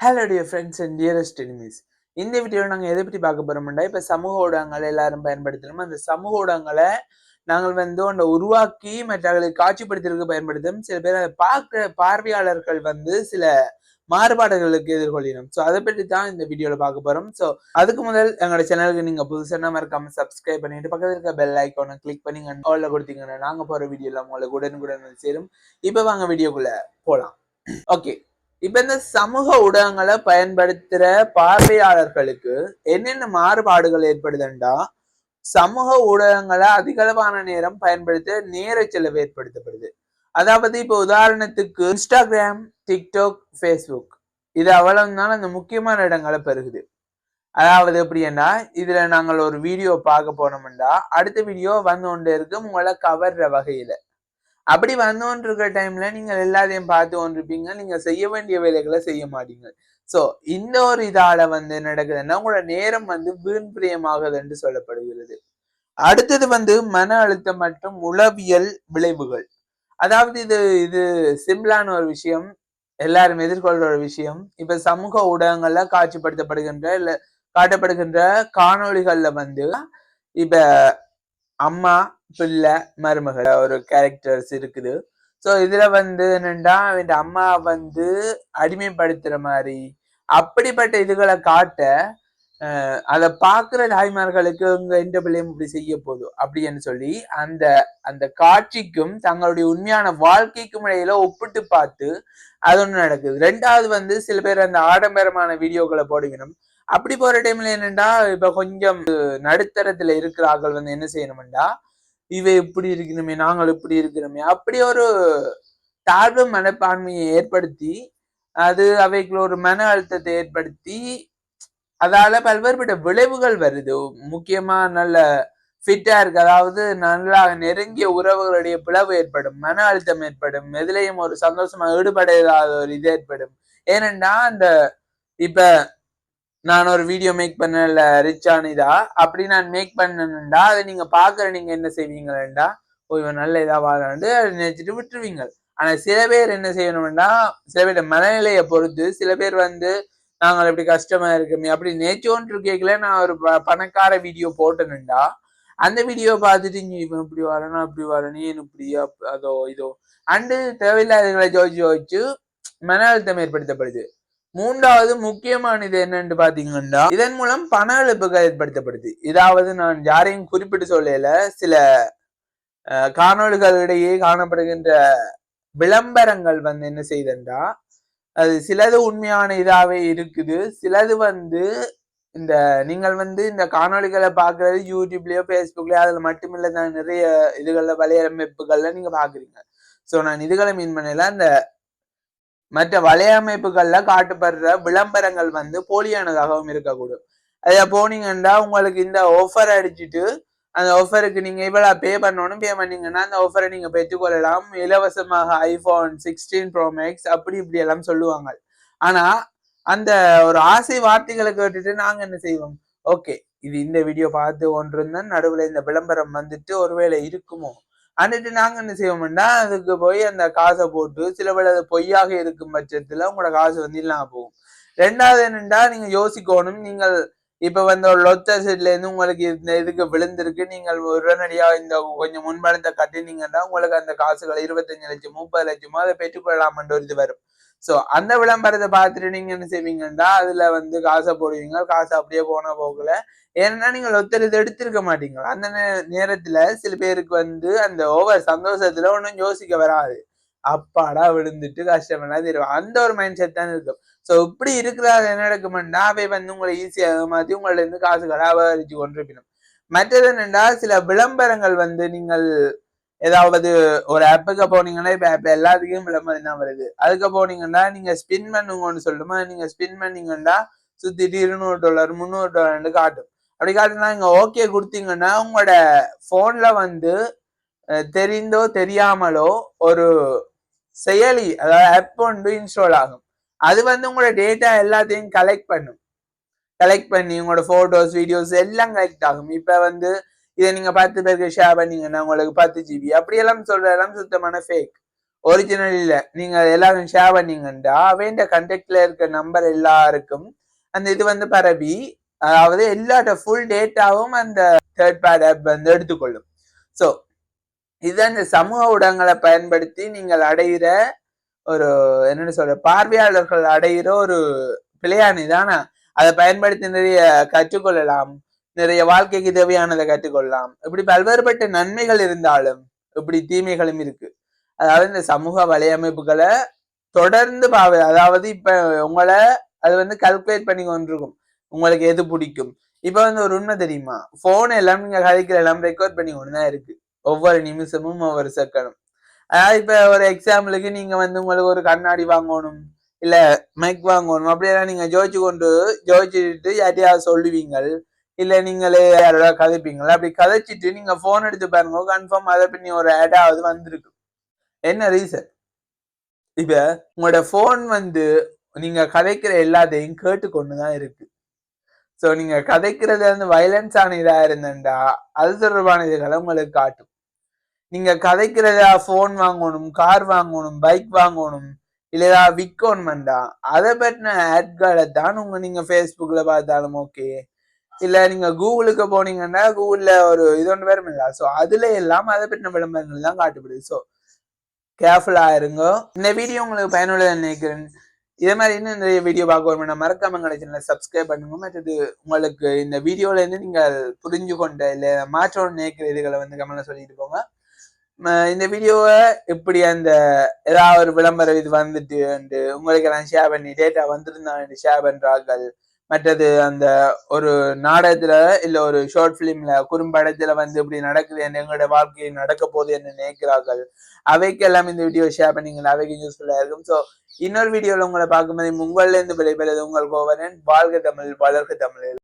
Hello dear friends and dearest enemies இந்த வீடியோவில் நாங்கள் எதை பற்றி பார்க்க போகிறோம்னா இப்போ சமூக ஊடகங்களை எல்லாரும் பயன்படுத்தணும் அந்த சமூக ஊடகங்களை நாங்கள் வந்து ஒன்றை உருவாக்கி மற்றவர்களை காட்சிப்படுத்துறதுக்கு பயன்படுத்தும் சில பேர் அதை பார்க்குற பார்வையாளர்கள் வந்து சில மாறுபாடுகளுக்கு எதிர்கொள்ளினோம் ஸோ அதை பற்றி தான் இந்த வீடியோவில் பார்க்க போகிறோம் ஸோ அதுக்கு முதல் எங்களோட சேனலுக்கு நீங்கள் புதுசாக மறக்காம சப்ஸ்கிரைப் பண்ணிட்டு பக்கத்தில் இருக்க பெல் ஐக்கானை கிளிக் பண்ணி ஆல்ல கொடுத்தீங்கன்னா நாங்கள் போகிற வீடியோவில் உங்களுக்கு உடனுக்குடன் வந்து சேரும். இப்போ வாங்க வீடியோக்குள்ளே போகலாம் ஓகே இப்ப இந்த சமூக ஊடகங்களை பயன்படுத்துற பார்வையாளர்களுக்கு என்னென்ன மாறுபாடுகள் ஏற்படுதுண்டா? சமூக ஊடகங்களை அதிகளவான நேரம் பயன்படுத்த நேர செலவு ஏற்படுத்தப்படுது. அதாவது இப்போ உதாரணத்துக்கு இன்ஸ்டாகிராம் டிக்டாக் ஃபேஸ்புக் இது அவ்வளவு தான் அந்த முக்கியமான இடங்களை பெருகுது. அதாவது எப்படின்னா இதுல நாங்கள் ஒரு வீடியோ பார்க்க போனோம்டா. அடுத்த வீடியோ வந்து கொண்டே இருக்கு உங்களை கவர்ற வகையில. அப்படி வந்தோன்னு இருக்கிற டைம்ல நீங்க எல்லாத்தையும் பார்த்து கொண்டிருப்பீங்க. நீங்க செய்ய வேண்டிய வேலைகளை செய்ய மாட்டீங்க சோ இந்த ஒரு இதால வந்து நடக்குதுன்னா உங்களோட நேரம் வந்து வீண் பிரியமாகுது என்று சொல்லப்படுகிறது. அடுத்தது வந்து மன அழுத்தம் மற்றும் உளவியல் விளைவுகள். அதாவது இது இது சிம்பிளான ஒரு விஷயம். எல்லாரும் எதிர்கொள்ற ஒரு விஷயம். இப்ப சமூக ஊடகங்கள்ல காட்சிப்படுத்தப்படுகின்ற இல்ல காட்டப்படுகின்ற காணொளிகள்ல வந்து இப்ப அம்மா பிள்ளை மருமகள் ஒரு கேரக்டர்ஸ் இருக்குது. ஸோ இதுல வந்து என்னென்னா இந்த அம்மா வந்து அடிமைப்படுத்துற மாதிரி அப்படிப்பட்ட இதுகளை காட்ட அதை பார்க்குற தாய்மார்களுக்கு இங்க எந்த பிள்ளையும் இப்படி செய்ய போதும் அப்படின்னு சொல்லி அந்த அந்த காட்சிக்கும் தங்களுடைய உண்மையான வாழ்க்கைக்கும் இடையில ஒப்பிட்டு பார்த்து அது ஒன்று நடக்குது. ரெண்டாவது வந்து சில பேர் அந்த ஆடம்பரமான வீடியோக்களை போடுவினும் அப்படி போற டைம்ல என்னென்னா இப்போ கொஞ்சம் நடுத்தரத்துல இருக்கிற ஆட்கள் வந்து என்ன செய்யணும்டா இவ இப்படி இருக்கணுமே நாங்கள் இப்படி இருக்கிறோமே அப்படி ஒரு தாழ்வு மனப்பான்மையை ஏற்படுத்தி அது அவைக்குள்ள ஒரு மன அழுத்தத்தை ஏற்படுத்தி அதால பல்வேறுபட்ட விளைவுகள் வருது. முக்கியமா நல்ல ஃபிட்டா இருக்கு அதாவது நல்லா நெருங்கிய உறவுகளுடைய பிளவு ஏற்படும் மன அழுத்தம் ஏற்படும் எதுலையும் ஒரு சந்தோஷமா இல்லாத ஒரு இது ஏற்படும். ஏனென்றா அந்த இப்ப நான் ஒரு வீடியோ மேக் பண்ணல ரிச்சான இதா அப்படி நான் மேக் பண்ணணுண்டா அதை நீங்க பாக்குற நீங்க என்ன செய்வீங்களா ஓ இவன் நல்ல இதா வாழாண்டு நினைச்சிட்டு விட்டுருவீங்க. ஆனா சில பேர் என்ன செய்யணும்னா சில பேர் மனநிலையை பொறுத்து சில பேர் வந்து நாங்கள் இப்படி கஷ்டமா இருக்கோமே அப்படி நேச்சோன்று கேட்கல நான் ஒரு பணக்கார வீடியோ போட்டேனுண்டா அந்த வீடியோ பார்த்துட்டு நீ இவன் இப்படி வரணும் அப்படி வரணும் ஏன் இப்படி அதோ இதோ? அண்டு தேவையில்லாதவங்களை ஜோதிச்சு ஜோதிச்சு மன அழுத்தம் ஏற்படுத்தப்படுது. மூன்றாவது முக்கியமானது என்னன்னு பாத்தீங்கன்னா இதன் மூலம் பண இழப்புகள் ஏற்படுத்தப்படுது. இதாவது நான் யாரையும் குறிப்பிட்டு சொல்லல சில காணொலிகளிடையே காணப்படுகின்ற விளம்பரங்கள் வந்து என்ன செய்தா அது சிலது உண்மையான இதாவே இருக்குது. சிலது வந்து இந்த நீங்கள் வந்து இந்த காணொலிகளை பாக்குறது யூடியூப்லயோ ஃபேஸ்புக்லயோ அதுல மட்டுமில்ல தான் நிறைய இதுகள்ல வலையமைப்புகள்ல நீங்க பாக்குறீங்க ஸோ நான் இதுகளை மீன் பண்ணல. அந்த மற்ற வலையமைப்புகள்ல காட்டுப்படுற விளம்பரங்கள் வந்து போலியானதாகவும் இருக்கக்கூடும். அதை போனீங்கன்னா உங்களுக்கு இந்த ஆஃபர் அடிச்சுட்டு அந்த ஆஃபருக்கு நீங்க இவ்வளவு பே பண்ணணும் பே பண்ணீங்கன்னா அந்த ஆஃபரை நீங்க பெற்றுக்கொள்ளலாம். இலவசமாக ஐபோன் சிக்ஸ்டீன் ப்ரோ மேக்ஸ் அப்படி இப்படி எல்லாம் சொல்லுவாங்க. ஆனா அந்த ஒரு ஆசை வார்த்தைகளை கேட்டுட்டு நாங்க என்ன செய்வோம்? ஓகே இது இந்த வீடியோ பார்த்து ஒன்று நடுவுல இந்த விளம்பரம் வந்துட்டு ஒருவேளை இருக்குமோ? அன்னிட்டு நாங்கள் என்ன செய்வோம்னா அதுக்கு போய் அந்த காசை போட்டு சில பேர் அது பொய்யாக இருக்கும் பட்சத்தில் உங்களோட காசு வந்து இல்லாமல் போகும். ரெண்டாவது என்னென்னா நீங்கள் யோசிக்கணும். நீங்கள் இப்ப வந்து லொத்த சைட்ல இருந்து உங்களுக்கு இந்த இதுக்கு விழுந்திருக்கு. நீங்கள் உடனடியா இந்த கொஞ்சம் முன்பணத்தை கட்டினீங்கன்னா உங்களுக்கு அந்த காசுகள் இருபத்தஞ்சு லட்சம் முப்பது லட்சமோ அதை பெற்றுக்கொள்ளலாம்ன்ற ஒரு இது வரும். சோ அந்த விளம்பரத்தை பார்த்துட்டு நீங்க என்ன செய்வீங்கன்னா அதுல வந்து காசை போடுவீங்க. காசு அப்படியே போன போகல ஏன்னா நீங்கள் ஒருத்தர் இது எடுத்திருக்க மாட்டீங்க. அந்த நேரத்துல சில பேருக்கு வந்து அந்த ஓவர் சந்தோஷத்துல ஒன்றும் யோசிக்க வராது. அப்பாடா விழுந்துட்டு கஷ்டமெல்லாம் தெரியும் அந்த ஒரு மைண்ட் செட் தான் இருக்கும். ஸோ இப்படி இருக்கிறாங்க என்ன நடக்குமெண்டா அவை வந்து உங்களை ஈஸியாக மாற்றி உங்கள்ட்ட இருந்து காசுகளை அபகரிச்சு கொண்டிருப்பினும் மற்றது என்னென்னா சில விளம்பரங்கள் வந்து நீங்கள் ஏதாவது ஒரு ஆப்புக்கு போனீங்கன்னா இப்போ எல்லாத்துக்கும் விளம்பரம் தான் வருது. அதுக்கு போனீங்கன்னா நீங்க ஸ்பின் பண்ணுங்கன்னு சொல்லுமா நீங்க ஸ்பின் பண்ணீங்கன்னா சுத்திட்டு இருநூறு டாலர் முந்நூறு டாலர்னு காட்டும். அப்படி காட்டுனா நீங்க ஓகே கொடுத்தீங்கன்னா உங்களோட ஃபோனில் வந்து தெரிந்தோ தெரியாமலோ ஒரு செயலி அதாவது ஆப் ஒன்று இன்ஸ்டால் ஆகும். அது வந்து உங்களோட டேட்டா எல்லாத்தையும் கலெக்ட் பண்ணும். கலெக்ட் பண்ணி உங்களோட ஃபோட்டோஸ் வீடியோஸ் எல்லாம் கலெக்ட் ஆகும். இப்ப வந்து இதை நீங்க பத்து பேருக்கு ஷேர் பண்ணீங்கன்னா உங்களுக்கு பத்து ஜிபி அப்படியெல்லாம் சொல்கிறதெல்லாம் சுத்தமான ஃபேக் ஒரிஜினல் இல்ல. நீங்க எல்லாரும் ஷேர் பண்ணீங்கன்றா அவன் கண்டக்டில் இருக்க நம்பர் எல்லாருக்கும் அந்த இது வந்து பரவி அதாவது எல்லாட்ட ஃபுல் டேட்டாவும் அந்த தேர்ட் பேட் ஆப் வந்து எடுத்துக்கொள்ளும். ஸோ இதுதான் இந்த சமூக ஊடகங்களை பயன்படுத்தி நீங்கள் அடைகிற ஒரு என்னன்னு சொல்ற பார்வையாளர்கள் அடைகிற ஒரு பிழையாணி தானே? அதை பயன்படுத்தி நிறைய கற்றுக்கொள்ளலாம். நிறைய வாழ்க்கைக்கு தேவையானதை கற்றுக்கொள்ளலாம். இப்படி பல்வேறுபட்ட நன்மைகள் இருந்தாலும் இப்படி தீமைகளும் இருக்கு. அதாவது இந்த சமூக வலையமைப்புகளை தொடர்ந்து பாவ அதாவது இப்ப உங்களை அது வந்து கல்குலேட் பண்ணி கொண்டிருக்கும். உங்களுக்கு எது பிடிக்கும்? இப்ப வந்து ஒரு உண்மை தெரியுமா? போன் எல்லாம் நீங்க கதைக்கிற எல்லாம் ரெக்கார்ட் பண்ணி கொண்டு தான் இருக்கு. ஒவ்வொரு நிமிஷமும் ஒவ்வொரு செகண்டும் அதாவது இப்ப ஒரு எக்ஸாம்பிளுக்கு நீங்க வந்து உங்களுக்கு ஒரு கண்ணாடி வாங்கணும் இல்ல மைக் வாங்கணும் அப்படியெல்லாம் நீங்க ஜோதிச்சு கொண்டு ஜோதிச்சுட்டு யார்ட்டையாவது சொல்லுவீங்கள் இல்ல நீங்களே யாரோட கதைப்பீங்களா. அப்படி கதைச்சிட்டு நீங்க போன் எடுத்து பாருங்க கன்ஃபார்ம் அதை பண்ணி ஒரு ஆடாவது வந்திருக்கு. என்ன ரீசன் இப்ப உங்களோட போன் வந்து நீங்க கதைக்கிற எல்லாத்தையும் கேட்டுக்கொண்டுதான் இருக்கு. சோ நீங்க கதைக்கிறது வந்து வயலன்ஸ் ஆன இதா இருந்தா அது தொடர்பான இதுகளை உங்களுக்கு காட்டும். நீங்க கதைக்கிறதா போன் வாங்கணும் கார் வாங்கணும் பைக் வாங்கணும் இல்லையா விற்கணும்டா அதை பற்றின ஆட்களை தான் உங்க நீங்க ஃபேஸ்புக்ல பார்த்தாலும் ஓகே இல்ல நீங்க கூகுளுக்கு போனீங்கன்னா கூகுள்ல ஒரு இது ஒன்று பேரும் இல்லை ஸோ அதுல எல்லாம் அதை பற்றின விளம்பரங்கள் தான் காட்டுப்படுது. ஸோ கேர்ஃபுல்லா இருங்க. இந்த வீடியோ உங்களுக்கு பயனுள்ளதை நினைக்கிறேன். இதே மாதிரி இன்னும் நிறைய வீடியோ பார்க்க வரணும் மறக்காம எங்களை சப்ஸ்கிரைப் பண்ணுங்க. மற்றது உங்களுக்கு இந்த வீடியோல இருந்து நீங்கள் புரிஞ்சு கொண்ட இல்லை மாற்றம் நினைக்கிற இதுகளை வந்து கமெண்ட்ல சொல்லிட்டு போங்க. இந்த வீடியோவை இப்படி அந்த ஏதாவது ஒரு விளம்பரம் இது வந்துட்டு உங்களுக்கு எல்லாம் ஷேர் பண்ணி டேட்டா வந்துருந்தான் ஷேர் பண்றார்கள். மற்றது அந்த ஒரு நாடகத்துல இல்ல ஒரு ஷார்ட் பிலிம்ல குறும்படத்துல வந்து இப்படி நடக்குது என்ன எங்களோட வாழ்க்கையில் நடக்க போகுது என்று நினைக்கிறார்கள். அவைக்கெல்லாம் இந்த வீடியோ ஷேர் பண்ணீங்கன்னா அவைக்கு யூஸ்ஃபுல்லா இருக்கும். ஸோ இன்னொரு வீடியோல உங்களை பார்க்கும்போது உங்கள்ல இருந்து விடைபெறுவது உங்கள் கோவரன் வாழ்க தமிழ் வளர்க தமிழ்.